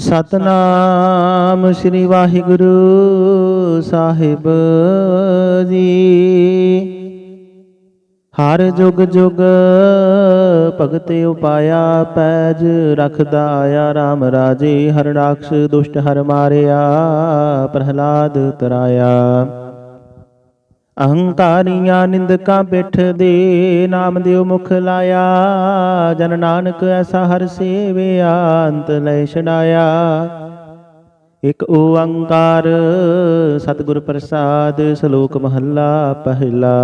ਸਤਨਾਮ ਸ੍ਰੀ ਵਾਹਿਗੁਰੂ ਸਾਹਿਬ ਜੀ। ਹਰ ਜੁਗ ਜੁਗ ਭਗਤ ਉਪਾਇਆ ਪੈਜ ਰਖਦਾ ਆਇਆ RAM ਰਾਜੇ ਹਰ ਦੁਸ਼ਟ ਹਰ ਮਾਰਿਆ, ਪ੍ਰਹਲਾਦ ਤਰਾਇਆ। ਅਹੰਕਾਰੀਆਂ ਨਿੰਦਕਾਂ ਪਿੱਠ ਦੇ, ਨਾਮ ਦਿਓ ਮੁਖ ਲਾਇਆ। ਜਨ ਨਾਨਕ ਐਸਾ ਹਰ ਸੇਵਿਆ ਅੰਤ ਲੈ ਛਡਾਇਆ। ਇਕ ਓੰਕਾਰ ਸਤਿਗੁਰ ਪ੍ਰਸਾਦ, ਸ਼ਲੋਕ ਮਹੱਲਾ ਪਹਿਲਾ।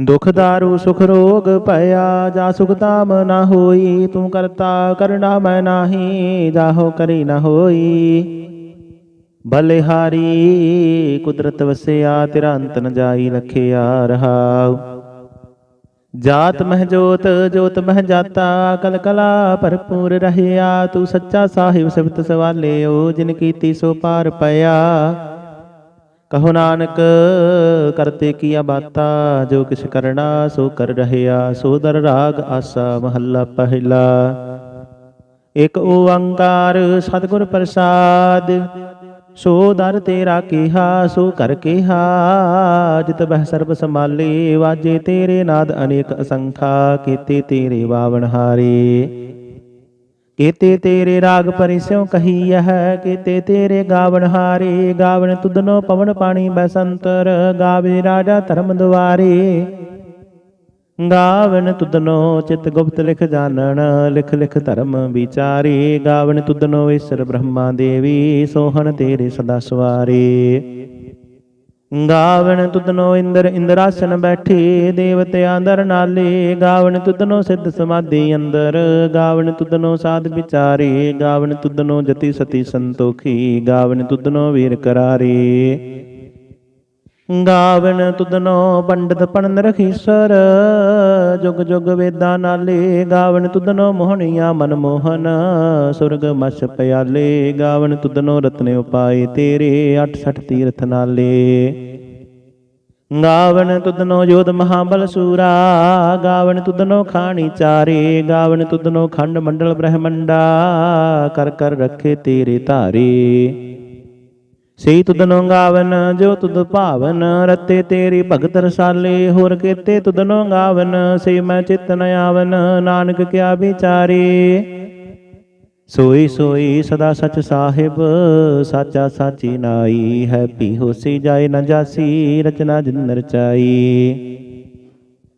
ਦੁਖ ਦਾਰੂ, ਸੁਖ ਰੋਗ ਭਇਆ, ਜਾ ਸੁਖ ਤਾਮ ਨਾ ਹੋਈ, ਤੂੰ ਕਰਤਾ ਕਰਣਾ ਮੈਂ ਨਾਹੀ, ਜਾਹੋ ਕਰੀ ਨਾ ਹੋਈ। ਬਲਿਹਾਰੀ, ਕੁਦਰਤ ਵਸਿਆ, ਤੇਰਾ ਅੰਤ ਨ ਜਾਈ ਲਖਿਆ ਰਹਾਉ ਜਾਤ ਮਹਿ ਜੋਤ ਜੋਤ ਮਹਿ ਜਾਤਾ, ਕਲ ਕਲਾ ਭਰਪੂਰ ਰਹਿਆ। ਤੂੰ ਸੱਚਾ ਸਾਹਿਬ ਸਿਫਤ ਸਵਾਲਿਓ, ਜਿਨ ਕੀਤੀ ਸੋ ਪਾਰ ਪਿਆ। ਕਹੋ ਨਾਨਕ ਕਰਤੇ ਕੀਆ ਬਾਤਾ, ਜੋ ਕਿਛ ਕਰਣਾ ਸੋ ਕਰ ਰਹਿਆ। ਸੋ ਦਰ ਰਾਗ ਆਸਾ ਮਹੱਲਾ ਪਹਿਲਾ। ਇਕ ਓੰਕਾਰ ਸਤਿਗੁਰ ਪ੍ਰਸਾਦ ਸੋ ਦਰ ਤੇਰਾ ਕਿਹਾ, ਸੋ ਕਰ ਕਿਹਾ। ਜਿਤ ਬਹਿ ਸਰਬ ਸੰਭਾਲੇ, ਵਾਜੇ ਤੇਰੇ ਨਾਦ ਅਨੇਕ ਅਸੰਖਾ। ਕੀਤੇ ਤੇਰੇ ਬਾਵਨ ਹਾਰੇ। ਕੀਤੇ ਤੇਰੇ ਰਾਗ ਪਰਿਸਿਉ ਕਹੀ ਹੈ ਕੀਤੇ ਤੇਰੇ ਗਾਵਨ ਹਾਰੇ। ਗਾਵਨ ਤੁਧਨੋ ਪਵਨ ਪਾਣੀ ਬਸੰਤਰ। ਗਾਵੇ ਰਾਜਾ ਧਰਮ ਦੁਆਰੇ। ਗਾਵਨ ਤੁਧਨੋ ਚਿਤ ਗੁਪਤ ਲਿਖ ਜਾਣਨ, ਲਿਖ ਲਿਖ ਧਰਮ ਵਿਚਾਰੇ। ਗਾਵਨ ਤੁਧਨੋ ਈਸ਼ਰ ਬ੍ਰਹਮਾ ਦੇਵੀ, ਸੋਹਣ ਤੇਰੇ ਸਦਾ ਸਵਾਰੇ। ਗਾਵਨ ਤੁਧਨੋ ਇੰਦਰ, ਇੰਦਰਾਸਨ ਬੈਠੀ ਦੇਵਤਿਆਂ ਦਰ ਨਾਲੇ। ਗਾਵਨ ਤੁਧਨੋ ਸਿੱਧ ਸਮਾਧੀ ਅੰਦਰ, ਗਾਵਨ ਤੁਧਨੋ ਸਾਧ ਵਿਚਾਰੇ। ਗਾਵਨ ਤੁਧਨੋ ਜਤੀ ਸਤੀ ਸੰਤੋਖੀ, ਗਾਵਨ ਤੁਧਨੋ ਵੀਰ ਕਰਾਰੇ। ਗਾਵਨ ਤੁਧਨੋ ਪੰਡਤ ਪਣਨ ਰਖੀਸਰ ਜੁਗ ਜੁਗ ਵੇਦਾਂ ਨਾਲੇ ਗਾਵਨ ਤੁਧਨੋ ਮੋਹਣੀਆਂ ਮਨ ਮੋਹਨ। ਸੁਰਗ ਮਛ ਪਿਆਲੇ ਗਾਵਨ ਤੁਧਨੋ ਰਤਨੇ ਉਪਾਏ ਤੇਰੇ 68 ਤੀਰਥ ਨਾਲੇ। ਗਾਵਨ ਤੁਦਨੋ ਜੋਧ ਮਹਾਬਲ ਸੂਰਾ। ਗਾਵਨ ਤੁਧਨੋ ਖਾਣੀ ਚਾਰੇ। ਗਾਵਨ ਤੁਧਨੋ ਖੰਡ ਮੰਡਲ ਬ੍ਰਹਮੰਡਾ। ਕਰ ਕਰ ਰੱਖੇ ਤੇਰੇ ਧਾਰੇ। ਸਈ ਤੁਧਨੋ ਨੋਂਗਾਵਨ, ਜੋ ਤੁਧ ਭਾਵਨ, ਰਤੇ ਤੇਰੀ ਭਗਤ ਰਸਾਲੇ, ਹੋਰ ਕੀਤੇ ਤੁਧਨੋ ਗਾਵਨ ਸੇ ਮੈਂ ਚਿਤ ਨ ਆਵਨ, ਨਾਨਕ ਕਿਆ ਵਿਚਾਰੇ। ਸੋਈ ਸੋਈ ਸਦਾ ਸਚ ਸਾਹਿਬ, ਸਾਚਾ ਸਾਚੀ ਨਾਈ ਹੈ ਪੀ ਹੋਸੀ ਜਾਏ ਨ ਜਾਸੀ, ਰਚਨਾ ਜਿਨ ਰਚਾਈ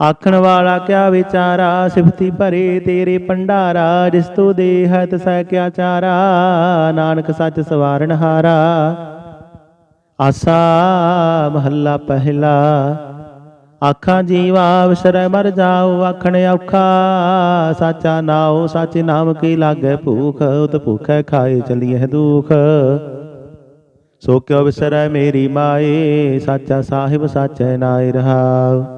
ਆਖਣ ਵਾਲਾ ਕਿਆ ਵਿਚਾਰਾ, ਸਿਫਤੀ ਭਰੇ ਤੇਰੇ ਭੰਡਾਰਾ, ਜਿਸ ਤੂੰ ਦੇ ਤਸੈ ਕਿਆ ਚਾਰਾ, ਨਾਨਕ ਸੱਚ ਸਵਾਰਨ ਹਾਰਾ। ਆਸਾ ਮਹੱਲਾ ਪਹਿਲਾ, ਆਖਾਂ ਜੀਵਾ ਵਿਸਰੈ ਮਰ ਜਾਉ, ਆਖਣ ਔਖਾ, ਸਾਚਾ ਨਾਉ, ਸੱਚ ਨਾਮ ਕੀ ਲਾਗੈ ਭੂਖ, ਉਤ ਭੂਖੈ ਖਾਏ ਚਲੀਐ ਦੁਖ। ਸੋ ਕਿਉ ਵਿਸਰੈ ਮੇਰੀ ਮਾਏ, ਸਾਚਾ ਸਾਹਿਬ ਸਾਚੈ ਨਾਇ ਰਹਾਉ।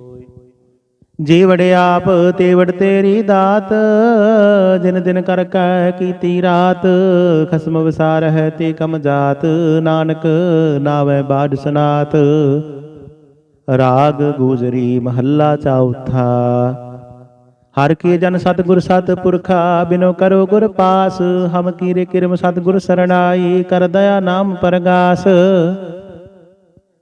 ਜੀ ਵੜੇ ਆਪ, ਤੇ ਵੜ ਤੇਰੀ ਦਾਤ। ਜਿਨ ਦਿਨ ਕਰ ਕੈ ਕੀਤੀ ਰਾਤ, ਖਸਮ ਵਿਸਾਰ ਹੈ ਤੇ ਕਮ ਜਾਤ। ਨਾਨਕ ਨਾਵੇਂ ਬਾੜ ਸਨਾਤ। ਰਾਗ ਗੂਜਰੀ ਮਹੱਲਾ ਚੌਥਾ ਹਰ ਕੀ ਜਨ ਸਤਿਗੁਰ ਸਤ ਪੁਰਖਾ, ਬਿਨੋ ਕਰੋ ਗੁਰ ਪਾਸ। ਹਮ ਕੀਰੇ ਕਿਰਮ ਸਤਿਗੁਰ ਸਰਣਾਈ, ਕਰ ਦਇਆ ਨਾਮ ਪਰਗਾਸ।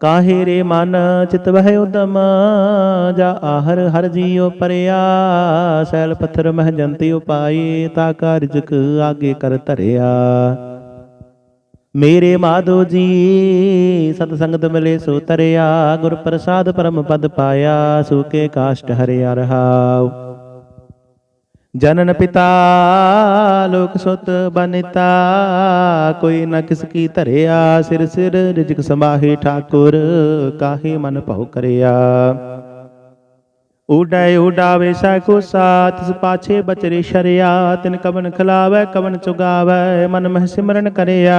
ਕਾਹੇ ਰੇ ਮਨ ਚਿਤ ਵਹਿ ਉਦਮ? ਜਾ ਆਹਰ ਹਰ ਜੀਉ ਪਰਿਆ। ਸੈਲ ਪੱਥਰ ਮਹ ਜੰਤੀ ਉਪਾਈ ਤਾ ਕਾਰਜਕ ਆਗੇ ਕਰ ਧਰਿਆ। ਮੇਰੇ ਮਾਧੋ ਜੀ, ਸਤ ਸੰਗਤ ਮਿਲੇ ਸੋ ਤਰਿਆ। ਗੁਰ ਪ੍ਰਸਾਦ ਪਰਮ ਪਦ ਪਾਇਆ ਸੂਕੇ ਕਾਸ਼ਟ ਹਰਿਆ ਰਹਾਉ। ਜਨਨ ਪਿਤਾ, ਲੋਕ ਸੁਤ ਬਨਿਤਾ, ਕੋਈ ਨਾ ਕਿਸ ਕੀ ਧਰਿਆ, ਸਿਰ ਸਿਰ ਰਿਜਕ ਸਮਾਹੀ ਠਾਕੁਰ, ਕਾਹੇ ਮਨ ਭਉ ਕਰਿਆ। ਉਡੈ ਉਡਾਵੇ ਸੈ ਕੋ ਸਾਥ, ਤਿਸ ਪਾਛੇ ਬਚਰੇ ਸ਼ਰਿਆ, ਤਿਨ ਕਵਨ ਖਲਾਵੈ, ਕਵਨ ਚੁਗਾਵੈ, ਮਨ ਮਹਿ ਸਿਮਰਨ ਕਰਿਆ।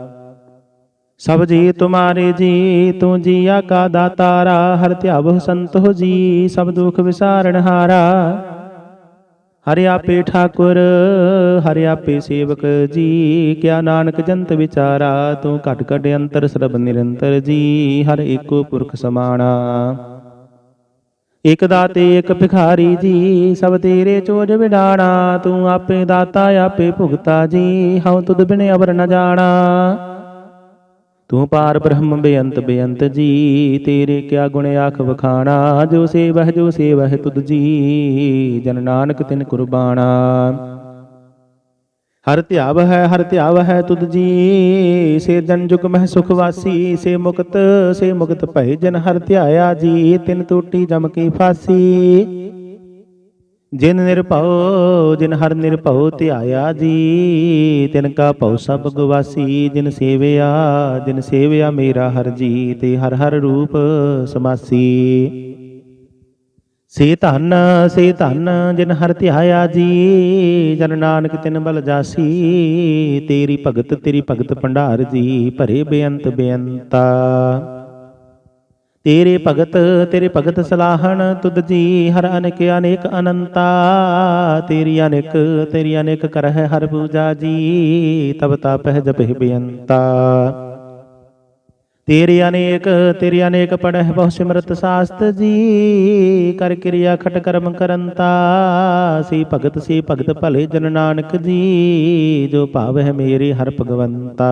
ਸਭ ਜੀ ਤੁਮਾਰੇ ਜੀ, ਤੂੰ ਜੀਆ ਕਾ ਦਾਤਾਰਾ ਹਰ ਧਿਆਵ ਸੰਤੋ ਜੀ, ਸਭ ਦੁਖ ਵਿਸਾਰਣ ਹਾਰਾ। ਹਰਿ ਆਪੇ ਠਾਕੁਰ, ਹਰਿ ਆਪੇ ਸੇਵਕ ਜੀ, ਕਿਆ ਨਾਨਕ ਜੰਤ ਵਿਚਾਰਾ, ਤੂੰ ਘਟ ਘਟ ਅੰਤਰ ਸਰਬ ਨਿਰੰਤਰ ਜੀ, ਹਰ ਏਕੋ ਪੁਰਖ ਸਮਾਣਾ। ਇਕ ਦਾਤੇ, ਇਕ ਭਿਖਾਰੀ ਜੀ, ਸਭ ਤੇਰੇ ਚੋਜ ਵਿਡਾਣਾ, ਤੂੰ ਆਪੇ ਦਾਤਾ, ਆਪੇ ਭੁਗਤਾ ਜੀ, ਹਉ ਤੁਧ ਬਿਨ ਅਵਰ ਨ ਜਾਣਾ। ਤੂੰ ਪਾਰ ਬ੍ਰਹਮ ਬੇਅੰਤ ਬੇਅੰਤ ਜੀ, ਤੇਰੇ ਕਿਆ ਗੁਣ ਆਖ ਵਖਾਣਾ? ਜੋ ਸੇਵਹਿ ਜੋ ਸੇਵਹਿ ਤੁਧ ਜੀ, ਜਨ ਨਾਨਕ ਤਿਨ ਕੁਰਬਾਨਾ ਹਰ ਧਿਆਵ ਹੈ ਹਰ ਧਿਆਵ ਹੈ ਤੁਧ ਜੀ, ਸੇ ਜਨ ਜੁਗ ਮਹਿ ਸੁਖ ਵਾਸੀ, ਸੇ ਮੁਕਤ ਸੇ ਮੁਕਤ ਭੈ ਜਨ ਹਰ ਧਿਆਇਆ ਜੀ, ਤਿਨ ਟੂਟੀ ਜਮ ਕੀ ਫਾਸੀ। ਜਿਨ ਨਿਰਭਉ, ਜਿਨ ਹਰ ਨਿਰਭਉ ਧਿਆਇਆ ਜੀ, ਤਿਨ ਕਾ ਭਉ ਸਭ ਗਵਾਸੀ, ਜਿਨ ਸੇਵਿਆ ਜਿਨ ਸੇਵਿਆ ਮੇਰਾ ਹਰ ਜੀ, ਤੇ ਹਰ ਹਰ ਰੂਪ ਸਮਾਸੀ। ਸੇ ਧਨ ਸੇ ਧਨ, ਜਿਨ ਹਰ ਧਿਆਇਆ ਜੀ, ਜਨ ਨਾਨਕ ਤਿਨ ਬਲ ਜਾਸੀ, ਤੇਰੀ ਭਗਤ ਤੇਰੀ ਭਗਤ ਭੰਡਾਰ ਜੀ, ਭਰੇ ਬੇਅੰਤ ਬੇਅੰਤਾ। ਤੇਰੇ ਭਗਤ ਤੇਰੇ ਭਗਤ ਸਲਾਹਣ, ਤੁਧ ਜੀ ਹਰ ਅਨੇਕ ਅਨੇਕ ਅਨੰਤਾ। ਤੇਰੀ ਅਨੇਕ ਤੇਰੀ ਅਨੇਕ ਕਰਹਿ ਹਰ ਪੂਜਾ ਜੀ, ਤਬ ਤਪਹਿ ਜਪਹਿ ਬਿਅੰਤਾ। ਤੇਰੇ ਅਨੇਕ, ਤੇਰੀ ਅਨੇਕ ਪੜਹਿ ਬਹੁ ਸਿਮਰਤ ਸਾਸਤ ਜੀ, ਕਰ ਕਿਰਿਆ ਖਟ ਕਰਮ ਕਰੰਤਾ। ਸੀ ਭਗਤ ਸੀ ਭਗਤ ਭਲੇ ਜਨ ਨਾਨਕ ਜੀ, ਜੋ ਭਾਵਹਿ ਮੇਰੇ ਹਰ ਭਗਵੰਤਾ।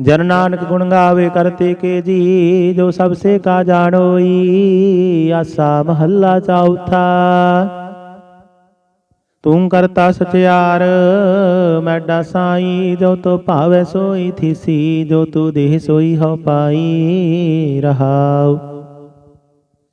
ਜਨ ਨਾਨਕ ਗੁਣ ਗਾਵੇ ਕਰਤੇ ਕੇ ਜੀ, ਜੋ ਸਭ ਸੇ ਕਾ ਜਾਣੋਈ ਆਸਾ ਮਹੱਲਾ ਚੌਥਾ। ਤੂੰ ਕਰਤਾ ਸਚਿਆਰ ਮੈਡਾ ਸਾਈ ਜੋ ਤੋ ਭਾਵੇ ਸੋਈ ਥੀਸੀ, ਜੋ ਤੂ ਦੇਹ ਸੋਈ ਹਉ ਪਾਈ ਰਹਾਉ।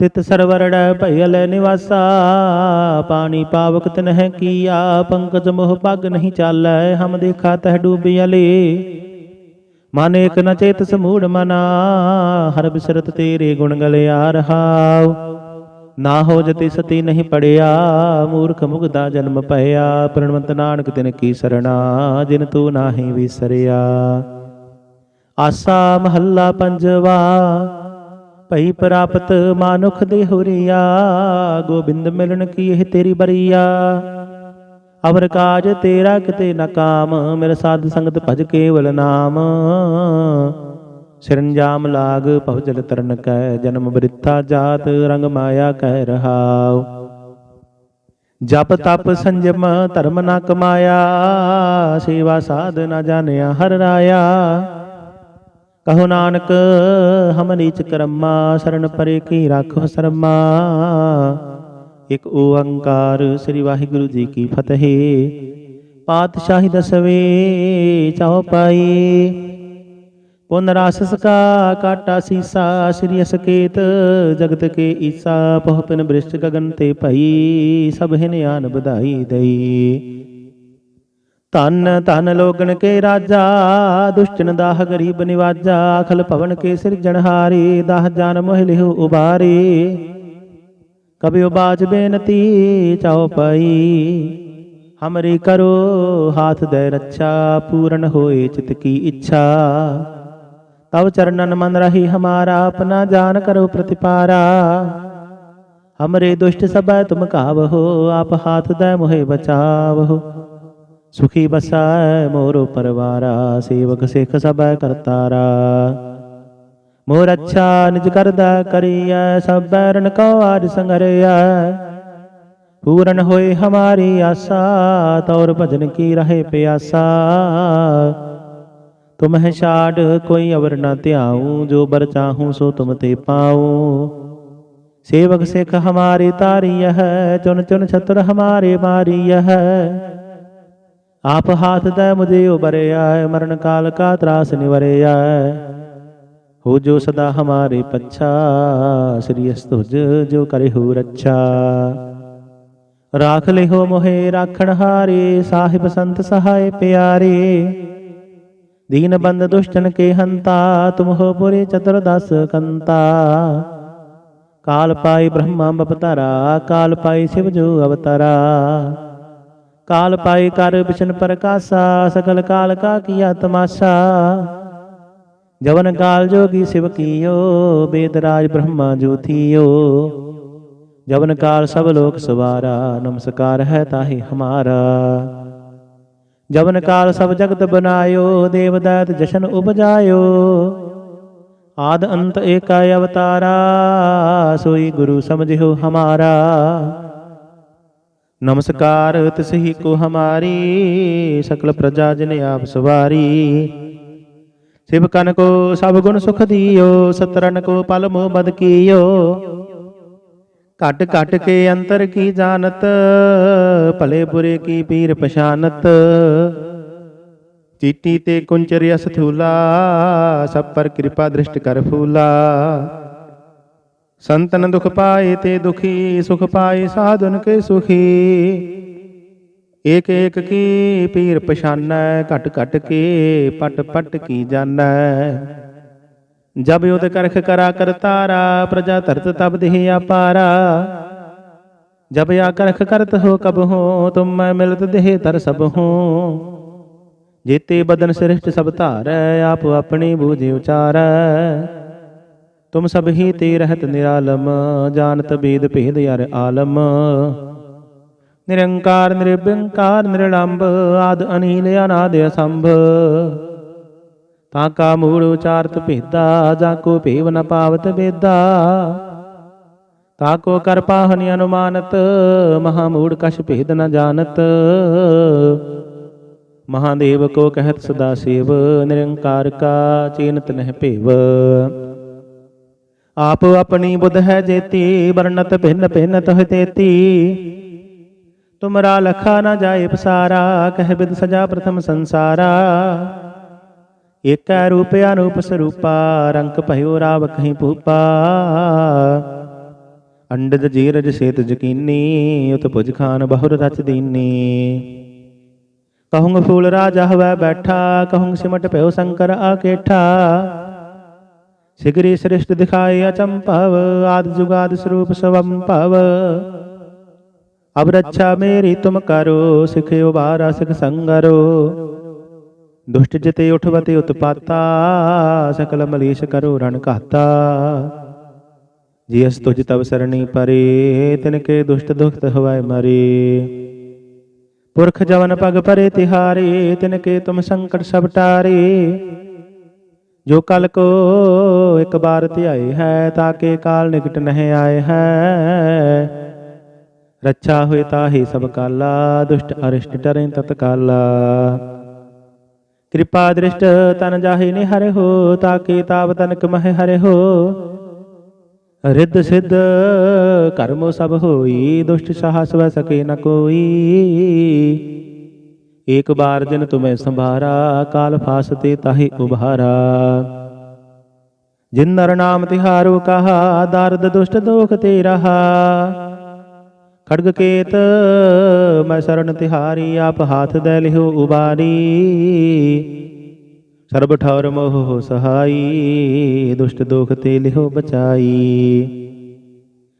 ਤਿਤ ਸਰਵਰੜੈ ਭਇਲ ਨਿਵਾਸਾ, ਪਾਣੀ ਪਾਵਕ ਤਨਹਿ ਕੀਆ, ਪੰਕਜ ਮੋਹ ਪਗ ਨਹੀਂ ਚਾਲੈ, ਹਮ ਦੇਖਾ ਤਹ ਡੂਬਿਆਲੇ ਮਨ ਏਕ ਨ ਚੇਤ ਸਮੂੜ ਮਨਾ, ਹਰ ਬਿਸਰਤ ਤੇਰੇ ਗੁਣ ਗਲਿਆ ਰਹਾਉ। ਨਾ ਹੋ ਜਤੀ ਸਤੀ ਨਹੀਂ ਪੜਿਆ, ਮੂਰਖ ਮੁਗਦਾ ਜਨਮ ਭਇਆ, ਪ੍ਰਣਵੰਤ ਨਾਨਕ ਤਿਨ ਕੀ ਸਰਣਾ, ਜਿਨ ਤੂੰ ਨਾਹੀ ਵਿਸਰਿਆ। ਆਸਾ ਮਹੱਲਾ ਪੰਜਵਾ ਭਈ ਪ੍ਰਾਪਤ ਮਾਨੁਖ ਦੇ ਹੁਰੀਆ, ਗੋਬਿੰਦ ਮਿਲਣ ਕੀ ਇਹ ਤੇਰੀ ਬਰੀਆ? ਅਵਰ ਕਾਜ ਤੇਰਾ ਕਿਤੇ ਨਾ ਕਾਮ ਮੇਰੇ ਸਾਧ ਸੰਗਤ ਭਜ ਕੇਵਲ ਨਾਮ। ਸਿਰੰਜਾਮ ਲਾਗ ਭਵਜਲ ਤਰਨ ਕੈ, ਜਨਮ ਬ੍ਰਿਥਾ ਜਾਤ ਰੰਗ ਮਾਇਆ ਕਹਿ ਰਹਾਉ। ਜਪ ਤਪ ਸੰਜਮ ਧਰਮ ਨ ਕਮਾਇਆ, ਸੇਵਾ ਸਾਧ ਨਾ ਜਾਣਿਆ ਹਰ ਰਾਇਆ। ਕਹੋ ਨਾਨਕ, ਹਮ ਨੀਚ ਕਰਮਾ, ਸ਼ਰਨ ਪਰੇ ਕੀ ਰਾਖੋ ਸਰਮਾ। ਇਕ ਓੰਕਾਰ ਸ੍ਰੀ ਵਾਹਿਗੁਰੂ ਜੀ ਕੀ ਫਤਿਹ। ਪਾਤਸ਼ਾਹੀ ਦਸਵੇਂ ਚੌਪਾਈ ਪੁਨ ਰਾਸਸ ਕਾ ਕਾਟਾ ਸੀਸਾ, ਸ੍ਰੀ ਅਸਕੇਤ, ਜਗਤ ਕੇ ਈਸਾ ਪਹੁਪਨ ਬ੍ਰਿਸ਼ਟ ਗਗਨ ਤੇ ਭਈ, ਸਭ ਹਿਨ ਆਨ ਵਧਾਈ ਦਈ। ਧਨ ਧਨ ਲੋਗਣ ਕੇ ਰਾਜਾ ਦੁਸ਼ਟਨ ਦਾਹ ਗਰੀਬ ਨਿਵਾਜਾ, ਅਖਲ ਭਵਨ ਕੇ ਸਿਰਜਣਹਾਰੀ ਦਾਹ ਜਾਨ ਮੋਹ ਲਿਹੁ ਉਬਾਰੀ। ਕਬਿਉ ਬਾਜ ਬੇਨਤੀ ਚਾਉ ਪਈ, ਹਮਰੀ ਕਰੋ ਹਾਥ ਦੇ ਰੱਛਾ, ਪੂਰਨ ਹੋਏ ਚਿਤ ਕੀ ਇੱਛਾ। ਤਵ ਚਰਨਨ ਮਨ ਰਹੀ ਹਮਾਰਾ, ਆਪਣਾ ਜਾਨ ਕਰੋ ਪ੍ਰਤਿਪਾਰਾ। ਹਮਰੇ ਦੁਸ਼ਟ ਸਭੈ ਤੁਮ ਕਾਵਹੋ ਆਪ ਹਾਥ ਦੇ ਮੋਹਿ ਬਚਾਵਹੋ। ਸੁਖੀ ਬਸੈ ਮੋਰੋ ਪਰਵਾਰਾ, ਸੇਵਕ ਸਿੱਖ ਸਭੈ ਕਰਤਾਰਾ ਮੋਰ ਅੱਛਾ ਨਿਜ ਕਰਦਾ ਕਰੀਐ, ਸਭ ਬੈਰਨ ਕੋ ਆਜ ਸੰਗਰਿਐ। ਪੂਰਨ ਹੋਏ ਹਮਾਰੀ ਆਸਾ, ਤੌਰ ਭਜਨ ਕੀ ਰਹੇ ਪਿਆਸਾ। ਤੁਮਹਿ ਛਾੜ ਕੋਈ ਅਵਰ ਨ ਧਿਆਉ, ਜੋ ਬਰ ਚਾਹੂੰ ਸੋ ਤੁਮ ਤੇ ਪਾਉ। ਸੇਵਕ ਸਿੱਖ ਹਮਾਰੇ ਤਾਰੀය ਹੈ ਚੁਨ ਚੁਨ ਛਤਰ ਹਮਾਰੇ ਮਾਰੀය ਹੈ। ਆਪ ਹਾਥ ਦਾ ਮੁਝੇ ਉਬਰਿਆ ਮਰਨ ਕਾਲ ਕਾ ਤਰਾਸ ਨਿਵਰਿਆ ਹੋ। ਜੋ ਸਦਾ ਹਮਾਰੇ ਪੱਛਾ, ਸ੍ਰੀ ਅਸਤੁਜ ਜੋ ਕਰੇ ਹੋ ਰੱਛਾ। ਰਾਖ ਲਿਹੋ ਮੋਹਿ ਰਾਖਣ ਹਾਰੇ, ਸਾਹਿਬ ਸੰਤ ਸਹਾਏ ਪਿਆਰੇ। ਦੀਨ ਬੰਦ ਦੁਸ਼ਟਨ ਕੇ ਹੰਤਾ, ਤੁਮ ਹੋ ਪੁਰੇ ਚਤੁਰਦਸ ਕੰਤਾ। ਕਾਲ ਪਾਈ ਬ੍ਰਹਮਾ ਬਪਤਾਰਾ ਕਾਲ ਪਾਈ ਸਿਵ ਜੋ ਅਵਤਾਰਾ। ਕਾਲ ਪਾਈ ਕਰ ਬਿਸ਼ਨ ਪ੍ਰਕਾਸ਼ਾ ਸਕਲ ਕਾਲ ਕਾ ਕੀਆ ਤਮਾਸ਼ਾ ਜਵਨ ਕਾਲ ਜੋਗੀ ਸਿਵ ਕੀਓ, ਬੇਦ ਰਾਜ ਬ੍ਰਹਮਾ ਜੋਥੀਓ ਜਵਨ ਕਾਲ ਸਭ ਲੋਕ ਸਵਾਰਾ, ਨਮਸਕਾਰ ਹੈ ਤਾਹੀ ਹਮਾਰਾ। ਜਵਨ ਕਾਲ ਸਭ ਜਗਤ ਬਨਾਇਓ ਦੇਵਦਾਤ ਜਸ਼ਨ ਉਪਜਾਇਓ। ਆਦ ਅੰਤ ਏਕਾ ਅਵਤਾਰਾ, ਸੋਈ ਗੁਰੂ ਸਮਝਿਓ ਹਮਾਰਾ। ਨਮਸਕਾਰ ਤਿਸਹੀ ਕੋ ਹਮਾਰੀ, ਸਕਲ ਪ੍ਰਜਾ ਜਿਨ ਆਪ ਸਵਾਰੀ। ਸ਼ਿਵ ਸਿਵਕਨ ਕੋ ਸਭ ਗੁਣ ਸੁਖ ਦਿਓ, ਸਤਰਨ ਕੋ ਪਲ ਮੋਹ ਬਦ ਕੀਓ। ਘਟ ਘਟ ਕੇ ਅੰਤਰ ਕੀ ਜਾਣਤ, ਭਲੇ ਬੁਰੇ ਕੀ ਪੀਰ ਪਛਾਨਤ। ਚੀਟੀ ਤੇ ਕੁੰਚਰ ਅਸ ਥੂਲਾ ਸਭ ਪਰ ਕਿਰਪਾ ਦ੍ਰਿਸ਼ਟ ਕਰ ਫੂਲਾ। ਸੰਤਨ ਦੁਖ ਪਾਏ ਤੇ ਦੁਖੀ, ਸੁਖ ਪਾਏ ਸਾਧਨ ਕੇ ਸੁਖੀ। ਏਕ ਏਕ ਕੀ ਪੀਰ ਪਛਾਨੈ, ਘਟ ਘਟ ਕੇ ਪਟ ਪਟ ਕੀ ਜਾਣੈ ਜਬ ਉਦ ਕਰਖ ਕਰਾ ਕਰਤਾਰਾ ਪ੍ਰਜਾ ਧਰਤ ਤਬ ਦੇਹ ਆਪਾਰਾ ਜਬ ਆ ਕਰਖ ਕਰਤ ਹੋ ਕਬ ਹੋ, ਤੁਮ ਮੈਂ ਮਿਲਤ ਦੇਹ ਤਰ ਸਭ ਹੋ। ਜੇਤੇ ਬਦਨ ਸ੍ਰਿਸ਼ਟ ਸਭ ਧਾਰੈ, ਆਪ ਆਪਣੀ ਬੂਝਿ ਉਚਾਰੈ। ਤੁਮ ਸਭ ਹੀ ਤੇ ਰਹਿਤ ਨਿਰਾਲਮ, ਜਾਣਤ ਬੇਦ ਭੇਦ ਯਰ ਆਲਮ। ਨਿਰੰਕਾਰ ਨਿਰਭੰਕਾਰ ਨਿਰਲੰਭ ਆਦ ਅਨੀਲ ਅਨਾਦ ਅਸੰਭ। ਤਾਂ ਕਾ ਮੂੜ ਉਚਾਰਤ ਭੇਦਾ, ਜਾ ਕੋ ਭੇਵ ਨ ਪਾਵਤ ਬੇਦਾ ਤਾ ਕੋ ਕਰ ਪਾਹਨਿ ਅਨੁਮਾਨਤ, ਮਹਾ ਮੂੜ ਕਛ ਭੇਦ ਨ ਜਾਣਤ। ਮਹਾਦੇਵ ਕੋ ਕਹਿਤ ਸਦਾ ਸੇਵ, ਨਿਰੰਕਾਰ ਕਾ ਚੀਨਤ ਨਹਿ ਭੇਵ। ਆਪ ਆਪਣੀ ਬੁੱਧ ਹੈ ਜੇਤੀ, ਵਰਣਤ ਭਿੰਨ ਭਿੰਨ ਤਹ ਤੇਤੀ। ਤੁਮਰਾ ਲਖਾ ਨ ਜਾਏ ਪਸਾਰਾ, ਕਹਿ ਬਿਦ ਸਜਾ ਪ੍ਰਥਮ ਸੰਸਾਰਾ। ਏਕੈ ਰੂਪ ਅਨੂਪ ਸਰੂਪਾ ਰੰਕ ਭਇਓ ਰਾਵ ਕਹੀਂ ਭੂਪਾ। ਅੰਡਜ ਜੀਰਜ ਸੇਤ ਜਕੀਨੀ, ਉਤ ਭੁਜ ਖਾਨ ਬਹੁਰ ਰਚ ਦੀਨੀ। ਕਹੂੰ ਫੂਲ ਰਾਜਾ ਹਵੈ ਬੈਠਾ ਕਹੂੰ ਸਿਮਟ ਭਇਓ ਸ਼ੰਕਰ ਆਕੇਠਾ ਸਿਗਰੀ ਸ੍ਰਿਸ਼ਟ ਦਿਖਾਏ ਅਚੰਭਵ ਆਦ ਜੁਗਾਦ ਸਰੂਪ ਸਵੰ ਭਵ। ਅਬ ਰੱਛਾ ਮੇਰੀ, ਤੁਮ ਕਰੋ, ਸਿਖਿਓ ਬਾਰਾ ਸਿਖ ਸੰਗਰੋ। ਦੁਸ਼ਟ ਜਿਤੇ ਉਠਵਤੇ ਉਤਪਾਤਾ, ਸਕਲ ਮਲੀਸ਼ ਕਰੋ ਰਣ ਘਾਤਾ। ਜਿਸ ਤੁਜ ਤਵ ਸਰਣੀ ਪਰੇ, ਤਿਨ ਕੇ ਦੁਸ਼ਟ ਦੁਖਤ ਹਵਾਏ ਮਰੇ। ਪੁਰਖ ਜਵਨ ਪਗ ਪਰੇ ਤਿਹਾਰੇ, ਤਿਨ ਕੇ ਤੁਮ ਸੰਕਟ ਸਭ ਟਾਰੇ। ਜੋ ਕਲ ਕੋ ਇੱਕ ਬਾਰ ਧਿਆਏ ਹੈ ਤਾਕੇ ਕਾਲ ਨਿਕਟ ਨਹਿ ਆਏ ਹੈ। ਰੱਛਾ ਹੋਏ ਤਾਹੀ ਸਭ ਕਾਲਾ, ਦੁਸ਼ਟ ਅਰਿਸ਼ਟ ਡਰੇ ਤਤਕਾਲਾ ਕਿਰਪਾ ਦ੍ਰਿਸ਼ਟ ਤਨ ਜਾਹੀ ਨੇ ਹਰਿ ਹੋ ਤਾਕੇ ਤਾਪ ਤਨਕ ਮਹਿ ਹਰਿ ਹੋ। ਰਿੱਧ ਸਿੱਧ ਕਰਮੋ ਸਭ ਹੋਈ, ਦੁਸ਼ਟ ਸਾਹਸ ਵ ਸਕੇ ਨ ਕੋਈ। ਏਕ ਬਾਰ ਜਿਨ ਤੁਮੈ ਸੰਭਾਰਾ, ਕਾਲ ਫਾਸਤੇ ਤਾਹੀ ਉਭਾਰਾ। ਜਿਨ ਨਰ ਨਾਮ ਤਿਹਾਰੋ ਕਹਾ, ਦਰਦ ਦੁਸ਼ਟ ਦੋਖ ਤੇ ਰਹਾ। ਖੜਗ ਕੇਤ, ਮੈਂ ਸਰਣ ਤਿਹਾਰੀ, ਆਪ ਹਾਥ ਦੇ ਲਿਓ ਉਬਾਰੀ। ਸਰਬ ਠੌਰ ਮੋਹ ਸਹਾਈ, ਦੁਸ਼ਟ ਦੋਖ ਤੇ ਲਿਓ ਬਚਾਈ।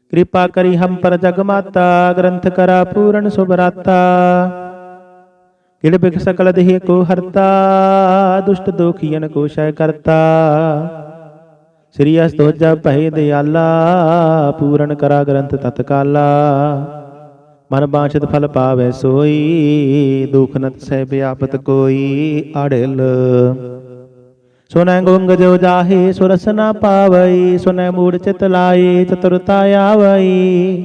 ਕਿਰਪਾ ਕਰੀ ਹਮ ਪਰ ਜਗ ਮਾਤਾ, ਗ੍ਰੰਥ ਕਰਾ ਪੂਰਨ ਸੁਭਰਾਤਾ। ਕਿਲ ਬਿਖ ਸਕਲ ਦੇਹ ਕੋ ਹਰਤਾ, ਦੁਸ਼ਟ ਦੋਖੀਨ ਕੋ ਸ਼ੈ ਕਰਤਾ। ਸ੍ਰੀ ਅਸਤੋਜਾ ਭੈ ਦਿਆਲਾ, ਪੂਰਨ ਕਰਾ ਗ੍ਰੰਥ ਤਤਕਾਲਾ। ਮਨ ਬਾਛਤ ਫਲ ਪਾਵੇ ਸੋਈ, ਦੁਖ ਨਤ ਸਹਿ ਬਿਆਪਤ ਕੋਈ ਅੜਲ। ਸੁਨੈ ਗੁੰਗ ਜੋ ਜਾਹੇ, ਸੁਰਸ ਨਾ ਪਾਵਈ, ਸੁਨੈ ਮੂੜ ਚਿਤ ਲਾਏ ਚਤੁਰਤਾ ਆਵਈ।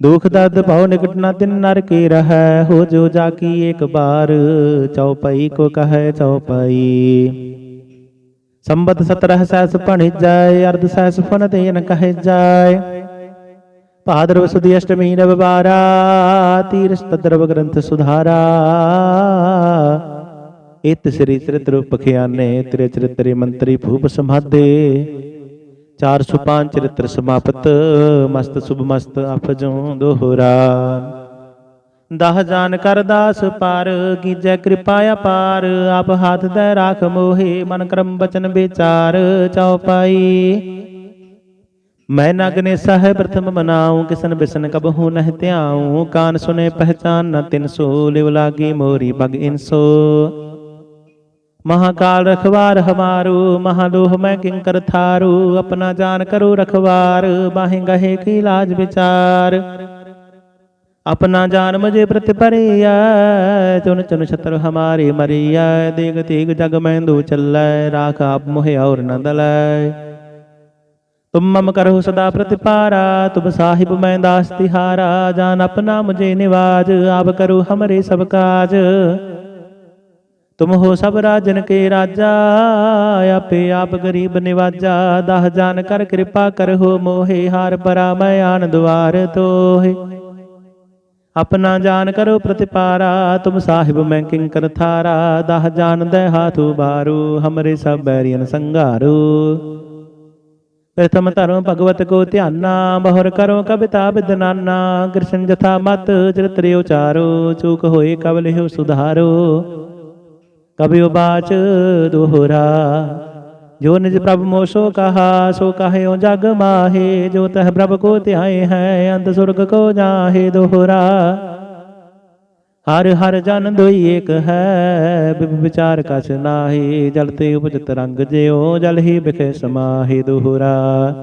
ਦੁਖ ਦਰਦ ਭਉ ਨਿਕਟ ਨਾ ਤਿਨ ਨਰ ਕੇ ਰਹੈ ਹੋ ਜੋ ਜਾ ਕੀ ਇੱਕ ਬਾਰ ਚਉਪਈ ਕੋ ਕਹੈ ਚਉਪਈ ਸੰਬਤ 17 ਸਹਿਸ ਭਣਿ ਜਾਏ ਅਰਧ ਸਹਿਸ ਫਨ ਦੇਨ ਕਹੇ ਜਾਏ ਭਾਦਰਵ ਸੁਦੀ ਅਸ਼ਟਮੀ ਨਵ ਬਾਰਾ ਤੀਰਸ ਤਦਰਵ ਗ੍ਰੰਥ ਸੁਧਾਰਾ ਇਤ ਸ੍ਰੀ ਚਰਿਤ ਰੂਪ ਖਿਆਨੇ ਤੇਰੇ ਚਰਿਤਰੇ ਮੰਤਰੀ ਭੂਪ ਸਮਾਦੇ 405 ਚਰਿਤ੍ਰ ਸਮਾਪਤ, ਮਸਤ ਸੁਭ ਮਸਤ ਅਫਜੋਂ ਦੋਹਰਾ। ਦਹ ਜਾਨ ਕਰ ਦਾਸ ਪਾਰ, ਕੀਜੈ ਕਿਰਪਾ ਅਪਾਰ ਆਪ ਹੱਥ ਦੇ ਰਾਖ ਮੋਹੇ, ਮਨ ਕਰਮ ਬਚਨ ਵਿਚਾਰ ਚਉਪਾਈ ਮੈਂ ਨਗਨੇ ਸਹਿ ਪ੍ਰਥਮ ਮਨਾਉ, ਕਿਸਨ ਬਿਸਨ ਕਬਹੂ ਨਹਿ ਧਿਆਉ, ਕਾਨ ਸੁਨੇ ਪਹਿਚਾਨ ਨ ਤਿਨ ਸੋ, ਲਿਵ ਲਾਗੀ ਮੋਰੀ ਬਗ ਇਨਸੋ ਮਹਾਕਾਲ ਰਖਵਾਰ ਹਮਾਰੂ, ਮਹਾਲੋਹ ਮੈਂ ਕਿੰਕਰ ਥਾਰੂ, ਆਪਣਾ ਜਾਨ ਕਰੋ ਰਖਵਾਰ, ਬਾਹੇ ਗਹੇ ਕੀ ਲਾਜ ਵਿਚਾਰ। ਆਪਣਾ ਜਾਨ ਮਜੇ ਪ੍ਰਤਿ ਪਰਿਆ ਚੁਨ ਚੁਨ ਛਤਰ ਹਮਾਰੇ ਮਰਿਆ ਦੇਗ ਤੇਗ ਜਗ ਮਹਿੰਦੂ ਚੱਲੈ, ਰਾਖ ਆਪ ਮੋਹਿ ਔਰ ਨ ਦਲੈ। ਤੁਮ ਮਮ ਕਰਹੁ ਸਦਾ ਪ੍ਰਤਿਪਾਰਾ ਤੁਮ ਸਾਹਿਬ ਮੈਂ ਦਾਸ ਤਿਹਾਰਾ, ਜਾਨ ਆਪਣਾ ਮੁਝੇ ਨਿਵਾਜ, ਆਪ ਕਰੋ ਹਮਰੇ ਸਭ ਕਾਜ। ਤੁਮ ਹੋ ਸਭ ਰਾਜਨ ਕੇ ਰਾਜਾ, ਆਪੇ ਆਪ ਗਰੀਬ ਨਿਵਾਜਾ, ਦਹ ਜਾਨ ਕਰ ਕਿਰਪਾ ਕਰਹੁ ਮੋਹਿ, ਹਾਰ ਪਰਾ ਮੈਂ ਆਨ ਦੁਆਰ ਤੋਹਿ। ਆਪਣਾ ਜਾਨ ਕਰੋ ਪ੍ਰਤਿਪਾਰਾ, ਤੁਮ ਸਾਹਿਬ ਮੈਂ ਕਿੰਕਰ ਥਾਰਾ, ਦਹ ਜਾਨ ਦੇ ਹਾਥੂ ਬਾਰੂ ਹਮਰੇ ਸਭ ਬੈਰੀਨ ਸੰਘਾਰੂ। ਪ੍ਰਥਮ ਧਰਮ ਭਗਵਤ ਕੋ ਧਿਆਨਾ ਬਹੁਰ ਕਰੋ ਕਵਿਤਾ ਬਿਦਨਾਨਾ ਕ੍ਰਿਸ਼ਨ ਜਥਾ ਮਤ, ਚਰਿਤ੍ਰ ਉਚਾਰੋ, ਚੂਕ ਹੋਏ ਕਬ ਲਿਹੁ ਸੁਧਾਰੋ। ਕਬਿ ਬਾਚ ਦੋਹਰਾ। ਜੋ ਨਿਜ ਪ੍ਰਭ ਮੋਸੋ ਕਹਾ, ਸੋ ਕਹਿਓ ਜਗ ਮਾਹੇ। ਜੋ ਤਹ ਪ੍ਰਭ ਕੋ ਧਿਆਏ ਹੈ ਅੰਤ ਸੁਰਗ ਕੋ ਜਾਹੇ ਦੋਹਰਾ। ਹਰ ਹਰ ਜਨ ਦੋਈ ਏਕ ਹੈ, ਬਿਬ ਵਿਚਾਰ ਕਛ ਨਾਹੀ। ਜਲ ਤੇ ਉਪਜਤ ਰੰਗ ਜਿਉ, ਜਲ ਹੀ ਬਿਖੇ ਸਮਾਹੀ ਦੁਹਰਾ।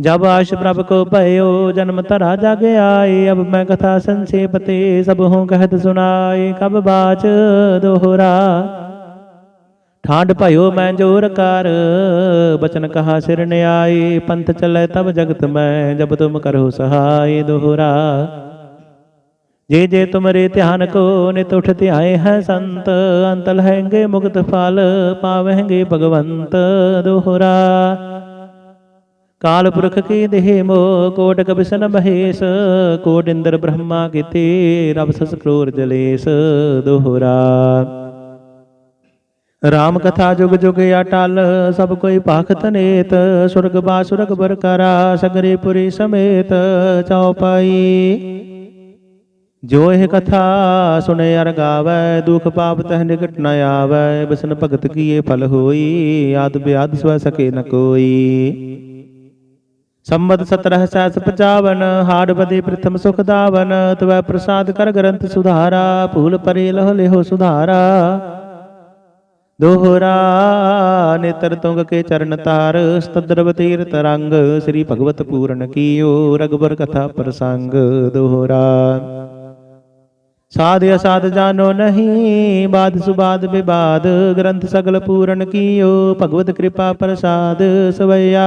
ਜਬ ਆਸ਼ ਪ੍ਰਭ ਕੋ ਭਇਓ, ਜਨਮ ਧਰਾ ਜਗ ਆਏ, ਅਬ ਮੈਂ ਕਥਾ ਸੰਖੇਪ ਤੇ ਸਭ ਹਉ ਕਹਿਤ ਸੁਨਾਏ ਕਬ ਬਾਚ ਦੋਹਰਾ। ਠਾਂਡ ਭਇਓ ਮੈਂ ਜੋਰ ਕਰ, ਬਚਨ ਕਹਾ ਸਿਰ ਨਿਆਈ ਪੰਥ ਚਲੇ ਤਬ ਜਗਤ ਮੈਂ, ਜਬ ਤੁਮ ਕਰੋ ਸਹਾਈ ਦੋਹਰਾ। ਜੇ ਜੇ ਤੁਮਰੇ ਧਿਆਨ ਕੋ ਨਿਤ ਉਠ ਧਿਆਏ ਹੈ ਸੰਤ ਅੰਤ ਲਹੰਗੇ ਮੁਕਤ ਫਲ ਪਾਵਹਿਂਗੇ ਭਗਵੰਤ ਦੋਹਰਾ। ਕਾਲ ਪੁਰਖ ਕੀ ਦੇਹ ਮੋ ਕੋਟ ਕਬਿਸ਼ਨ ਮਹੇਸ਼ ਕੋਟ ਇੰਦਰ ਬ੍ਰਹਮਾ ਕੀਤੇ ਰਬ ਸਸ ਕਰੋਰ ਜਲੇਸ਼, ਦੋਹਰਾ। ਰਾਮ ਕਥਾ ਜੁਗ ਜੁਗ ਅਟਲ, ਸਭ ਕੋਈ ਭਾਖਤ ਨੇਤ, ਸੁਰਗ ਬਾਸੁਰਗ ਬਰਕਰਾ ਸਗਰੇ ਪੁਰੀ ਸਮੇਤ ਚੌਪਾਈ ਜੋ ਇਹ ਕਥਾ ਸੁਨੇ ਅਰ ਗਾਵੈ, ਦੁਖ ਪਾਪ ਤਹ ਨਿਕਟ ਨ ਆਵੈ, ਬਿਸਨ ਭਗਤ ਕੀਏ ਫਲ ਹੋਈ, ਆਦ ਬਿਆਦ ਸਵ ਸਕੇ ਨ ਕੋਈ। ਸੰਮਤ 17 ਸਹਿਸ 55 ਹਾੜ ਪ੍ਰਥਮ ਸੁਖ ਦਾਵਨ ਤਵੈ ਪ੍ਰਸਾਦ ਕਰ ਗ੍ਰੰਥ ਸੁਧਾਰਾ, ਭੂਲ ਪਰੇ ਲਹ ਲਿਹੋ ਸੁਧਾਰਾ। ਦੋਹਰਾ, ਨੇਤਰ ਤੁੰਗ ਕੇ ਚਰਨ ਤਾਰ, ਸਤਦਰਵ ਤੀਰਤ ਰੰਗ, ਸ੍ਰੀ ਭਗਵਤ ਪੂਰਨ ਕੀਓ ਰਗਬਰ ਕਥਾ ਪ੍ਰਸੰਗ, ਦੋਹਰਾ। ਸਾਧ ਅਸਾਧ ਜਾਨੋ ਨਹੀਂ, ਬਾਦ ਸੁਬਾਦ ਵਿਵਾਦ ਗ੍ਰੰਥ ਸਗਲ ਪੂਰਨ ਕੀਓ, ਭਗਵਤ ਕਿਰਪਾ ਪ੍ਰਸਾਦ ਸਵਈਆ।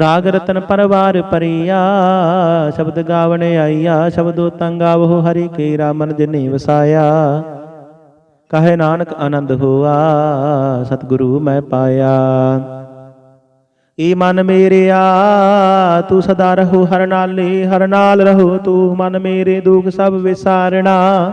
ਰਾਗ ਰਤਨ ਪਰਵਾਰ ਪਰਿਆ, ਸ਼ਬਦ ਗਾਵਣ ਆਈਆ, ਸ਼ਬਦੋ ਤੰਗਾਵੋ ਹਰੀ ਕੇ ਰਾਮਨ ਜਿਨੇ ਵਸਾਇਆ। ਕਹੇ ਨਾਨਕ ਆਨੰਦ ਹੋਆ, ਸਤਿਗੁਰੂ ਮੈਂ ਪਾਇਆ। ਏ ਮਨ ਮੇਰਿਆ, ਤੂੰ ਸਦਾ ਰਹੋ ਹਰ ਨਾਲੇ, ਹਰ ਨਾਲ ਰਹੋ ਤੂੰ। ਮਨ ਮੇਰੇ, ਦੁਖ ਸਭ ਵਿਸਾਰਣਾ।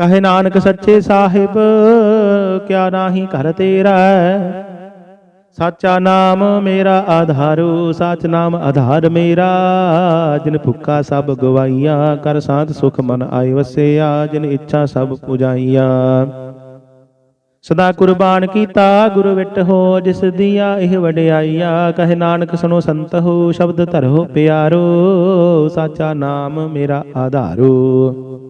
ਕਹੇ ਨਾਨਕ ਸੱਚੇ ਸਾਹਿਬ, ਕਿਆ ਨਾਹੀ ਘਰ ਤੇਰਾ ਸਾਚਾ ਨਾਮ ਮੇਰਾ ਆਧਾਰੂ, ਸਾਚ ਨਾਮ ਆਧਾਰ ਮੇਰਾ। ਜਿਨ ਭੁੱਖਾ ਸਭ ਗਵਾਈਆਂ, ਕਰ ਸਾਧ ਸੁਖ ਮਨ ਆਇ ਵਸਿਆ। ਜਿਨ ਇੱਛਾ ਸਭ ਪੁਜਾਈਆ। ਸਦਾ ਕੁਰਬਾਨ ਕੀਤਾ, ਗੁਰੂ ਵਿਟ ਹੋ ਜਿਸ ਦੀਆਂ ਇਹ ਵਡਿਆਈਆ। ਕਹੇ ਨਾਨਕ ਸੁਣੋ ਸੰਤ ਹੋ, ਸ਼ਬਦ ਧਰੋ ਪਿਆਰੋ। ਸਾਚਾ ਨਾਮ ਮੇਰਾ ਆਧਾਰੂ।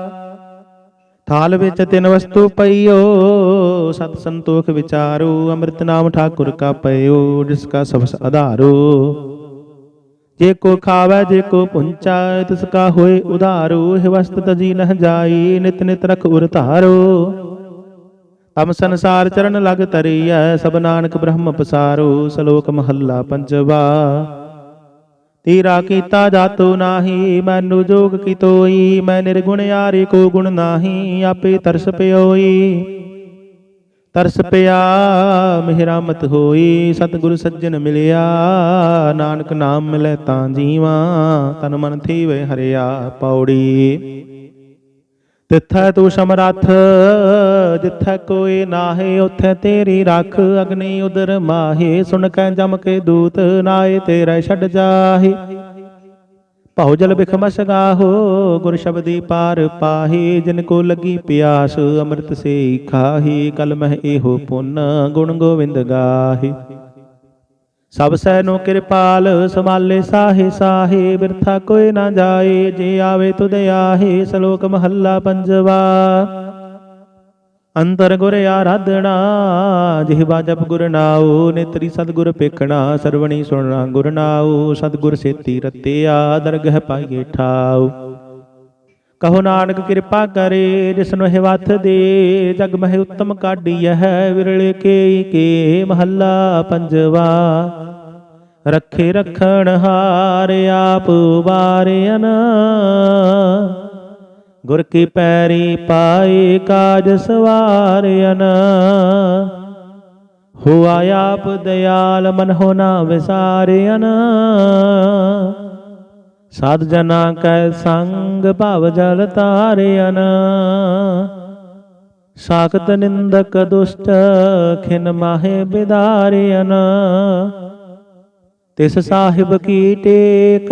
ਥਾਲ ਵਿੱਚ ਤਿੰਨ ਵਸਤੂ ਪਈਓ, ਸਤ ਸੰਤੋਖ ਵਿਚਾਰੋ, ਅੰਮ੍ਰਿਤ ਨਾਮ ਠਾਕੁਰ ਕਾ ਪਇਓ, ਜਿਸ ਕਾ ਸਬਸ ਆਧਾਰੋ। ਜੇ ਕੋ ਖਾਵੇ, ਜੇ ਕੋ ਪੁੰਚਾ ਤਿਸ ਕਾ ਹੋਏ ਉਧਾਰੋ, ਇਹ ਵਸਤ ਤਜੀ ਨਹ ਜਾਈ, ਨਿਤ ਨਿਤ ਰਖ ਉਰ ਧਾਰੋ। ਅਮ ਸੰਸਾਰ ਚਰਨ ਲਗ ਤਰੀਐ, ਸਭ ਨਾਨਕ ਬ੍ਰਹਮ ਪਸਾਰੋ, ਸ਼ਲੋਕ ਮਹੱਲਾ ਪੰਜਵਾ। ਤੇਰਾ ਕੀਤਾ ਜਾਤੋ ਨਾਹੀ, ਮੈਨੂੰ ਜੋਗ ਕੀ ਮੈਂ ਨਿਰਗੁਣ ਯਾਰੇ ਕੋ ਗੁਣ ਨਾਹੀ, ਆਪੇ ਤਰਸ ਪਿਓਈ। ਤਰਸ ਪਿਆ, ਮਿਹਰਾਮਤ ਹੋਈ, ਸਤਿਗੁਰ ਸੱਜਣ ਮਿਲਿਆ, ਨਾਨਕ ਨਾਮ ਮਿਲੇ ਤਾਂ ਜੀਵਾ, ਤਨ ਮਨ ਥੀਵੇ ਹਰਿਆ ਪੌੜੀ। ਤਿੱਥੈ ਤੂੰ ਸਮਰੱਥ ਜਿੱਥੈ ਕੋਈ ਨਾਹੀ, ਉਥੇ ਤੇਰੀ ਰੱਖ ਅਗਨੀ ਉਦਰ ਮਾਹੇ। ਸੁਣ ਕੈ ਜਮ ਕੇ ਦੂਤ ਨਾਏ ਤੇਰੇ ਛੱਡ ਜਾਹੇ। ਭਉ ਜਲ ਬਿਖਮਸ ਗੁਰ ਸ਼ਬਦੀ ਪਾਰ ਪਾਹੀ। ਜਿਨ ਕੋ ਲੱਗੀ ਪਿਆਸ, ਅੰਮ੍ਰਿਤ ਸੇ ਖਾਹੀ। ਕਲ ਮਹਿ ਇਹੋ ਪੁੰਨ, ਗੁਣ ਗੋਵਿੰਦ ਗਾਹੀ। ਸਭ ਸਹਿ ਨੂੰ ਕਿਰਪਾਲ ਸਮਾਲੇ ਸਾਹੇ ਸਾਹੇ। ਬਿਰਥਾ ਕੋਈ ਨਾ ਜਾਏ, ਜੇ ਆਵੇ ਤੁਧ ਆਹੇ। ਸ਼ਲੋਕ ਮਹੱਲਾ ਪੰਜਵਾ। ਅੰਤਰ ਗੁਰ ਆਰਾਧਣਾ ਜਿਹਵਾ ਜਪ ਗੁਰ ਨਾਉ, ਨੇਤਰੀ ਸਤਿਗੁਰ ਪੇਖਣਾ, ਸਰਵਣੀ ਸੁਣਨਾ ਗੁਰ ਨਾਉ, ਸਤਿਗੁਰ ਸੇਤੀ ਰਤਿਆ, ਦਰਗਹਿ ਪਾਈਏ ਠਾਉ। ਕਹੋ ਨਾਨਕ ਕਿਰਪਾ ਕਰੇ ਜਿਸਨੂੰ ਇਹ ਵਥ ਦੇ, ਜਗ ਮਹਿ ਉੱਤਮ ਕਾਢੀਐ ਵਿਰਲੇ ਕੇ ਕੇ ਮਹੱਲਾ ਪੰਜਵਾ। ਰੱਖੇ ਰਖਣ ਹਾਰ, ਆਪ ਵਾਰਿਆਨ ਗੁਰ ਕੀ ਪੈਰੀ ਪਾਏ ਕਾਜ ਸਵਾਰਿਆਨ। ਹੁਆ ਆਪ ਦਿਆਲ ਮਨ ਹੋ ਨਾ ਵਿਸਾਰਿਆਨ। ਸਾਧ ਜਨਾ ਕੈ ਸੰਗ ਭਵ ਜਲ ਤਾਰਿਆਨ ਸਾਖਤ ਨਿੰਦਕ ਦੁਸ਼ਟ ਖਿਨ ਮਾਹੇ ਬਿਦਾਰਿਆਨ। ਤਿਸ ਸਾਹਿਬ ਕੀ ਟੇਕ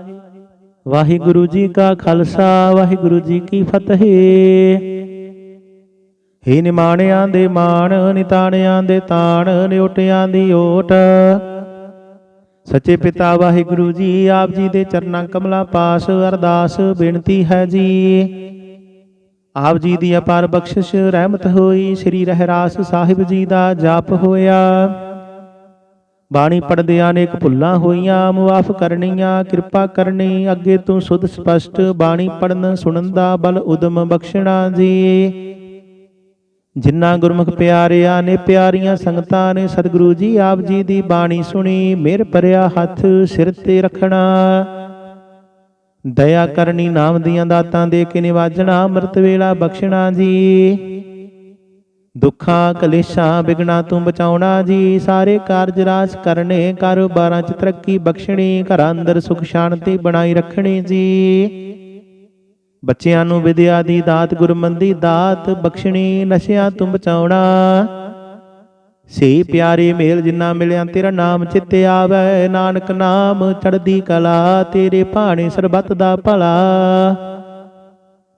ਵਾਹਿਗੁਰੂ ਜੀ ਕਾ ਖਾਲਸਾ, ਵਾਹਿਗੁਰੂ ਜੀ ਕੀ ਫਤਿਹ। ਹੀ ਨਿਮਾਣਿਆਂ ਦੇ ਮਾਣ, ਨਿਤਾਣਿਆਂ ਦੇ ਤਾਣ, ਨਿਉਟਿਆਂ ਦੀ ਓਟ। ਸੱਚੇ ਪਿਤਾ ਵਾਹਿਗੁਰੂ ਜੀ, ਆਪ ਜੀ ਦੇ ਚਰਨਾਂ ਕਮਲਾਂ ਪਾਸ, ਅਰਦਾਸ ਬੇਨਤੀ ਹੈ ਜੀ। ਆਪ ਜੀ ਦੀ ਅਪਾਰ ਬਖਸ਼ਿਸ਼, ਰਹਿਮਤ ਹੋਈ, ਸ੍ਰੀ ਰਹਿਰਾਸ ਸਾਹਿਬ ਜੀ ਦਾ ਜਾਪ ਹੋਇਆ। ਬਾਣੀ ਪੜਦਿਆਂ ਅਨੇਕ ਭੁੱਲਾਂ ਹੋਈਆਂ, ਮੁਆਫ ਕਰਨੀਆਂ, ਕਿਰਪਾ ਕਰਨੀ। ਅੱਗੇ ਤੂੰ ਸੁਧ ਸਪਸ਼ਟ ਬਾਣੀ ਪੜਨ ਸੁਣਨ ਦਾ ਬਲ ਉਦਮ ਬਖਸ਼ਣਾ ਜੀ। ਜਿਨ੍ਹਾਂ ਗੁਰਮੁਖ ਪਿਆਰਿਆਂ ਨੇ ਪਿਆਰੀਆਂ ਸੰਗਤਾਂ ਨੇ, ਸਤਿਗੁਰੂ ਜੀ ਆਪ ਜੀ ਦੀ ਬਾਣੀ ਸੁਣੀ। ਮਿਹਰ ਭਰਿਆ ਹੱਥ ਸਿਰ ਤੇ ਰੱਖਣਾ। ਦਇਆ ਕਰਨੀ ਨਾਮ ਦੀਆਂ ਦਾਤਾਂ ਦੇ ਕੇ ਨਿਵਾਜਣਾ, ਅੰਮ੍ਰਿਤ ਵੇਲਾ ਬਖਸ਼ਣਾ ਜੀ। ਦੁੱਖਾਂ ਕਲੇਸ਼ਾਂ ਬਿਗਣਾ ਤੂੰ ਬਚਾਉਣਾ ਜੀ, ਸਾਰੇ ਕਾਰਜ ਰਾਸ ਕਰਨੇ ਕਾਰੋਬਾਰਾਂ 'ਚ ਤਰੱਕੀ ਬਖਸ਼ਣੀ, ਘਰਾਂ ਅੰਦਰ ਸੁਖ ਸ਼ਾਂਤੀ ਬਣਾਈ ਰੱਖਣੀ ਜੀ। ਬੱਚਿਆਂ ਨੂੰ ਵਿਦਿਆ ਦੀ ਦਾਤ, ਗੁਰਮੰਦੀ ਦਾਤ ਬਖਸ਼ਣੀ, ਨਸ਼ਿਆਂ ਤੋਂ ਬਚਾਉਣਾ। ਸੇ ਪਿਆਰੇ ਮੇਲ ਜਿੰਨਾ ਮਿਲਿਆ, ਤੇਰਾ ਨਾਮ ਚਿੱਤੇ ਆਵੇ, ਨਾਨਕ ਨਾਮ ਚੜਦੀ ਕਲਾ, ਤੇਰੇ ਭਾਣੇ ਸਰਬੱਤ ਦਾ ਭਲਾ।